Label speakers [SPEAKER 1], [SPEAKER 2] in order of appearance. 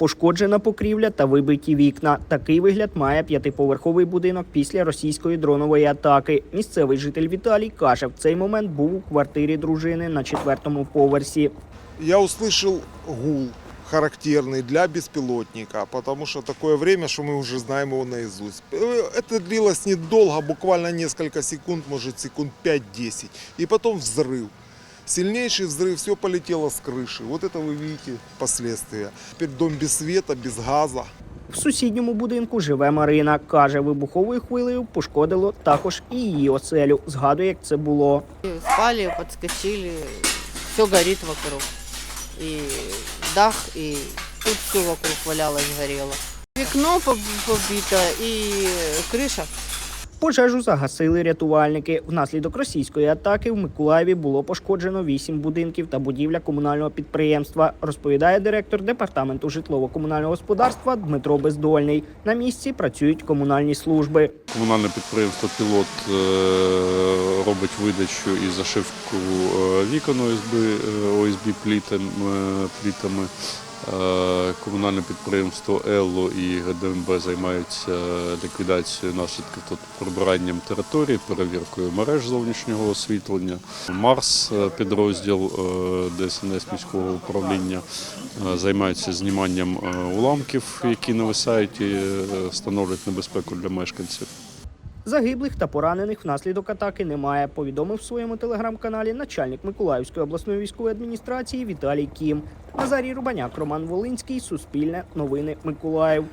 [SPEAKER 1] Пошкоджена покрівля та вибиті вікна. Такий вигляд має п'ятиповерховий будинок після російської дронової атаки. Місцевий житель Віталій каже, в цей момент був у квартирі дружини на четвертому поверсі.
[SPEAKER 2] Я услышал гул характерный для беспилотника, потому что такое время, что мы уже знаем его наизусть. Э, Это длилось недолго, буквально несколько секунд, может секунд 5-10. И потом взрыв. Сильнейший взрыв, все полетело с крыши. Вот это вы видите последствия. Теперь дом без света, без газа.
[SPEAKER 1] В сусідньому будинку живе Марина. Каже, вибуховою хвилею пошкодило також і її оселю. Згадує, як це було.
[SPEAKER 3] Спали, подскочили, все горит вокруг. И дах, и тут все вокруг валялось, горело. Вікно поб- побито и крыша.
[SPEAKER 1] Пожежу загасили рятувальники. Внаслідок російської атаки в Миколаєві було пошкоджено вісім будинків та будівля комунального підприємства, розповідає директор департаменту житлово-комунального господарства Дмитро Бездольний. На місці працюють комунальні служби.
[SPEAKER 4] Комунальне підприємство Пілот е, робить видачу і зашивку е, вікон ОСБ, е, ОСБ плітами. Е, Комунальне підприємство Елло і ГДМБ займаються ліквідацією наслідків та прибиранням території, перевіркою мереж зовнішнього освітлення. Марс е, підрозділ е, ДСНС міського управління займається зніманням уламків, які нависають і становлять небезпеку для мешканців.
[SPEAKER 1] Загиблих та поранених внаслідок атаки немає. Повідомив в своєму телеграм-каналі начальник Миколаївської обласної військової адміністрації Віталій Кім. Назарій Рубаняк, Роман Волинський, Суспільне, Новини Миколаїв.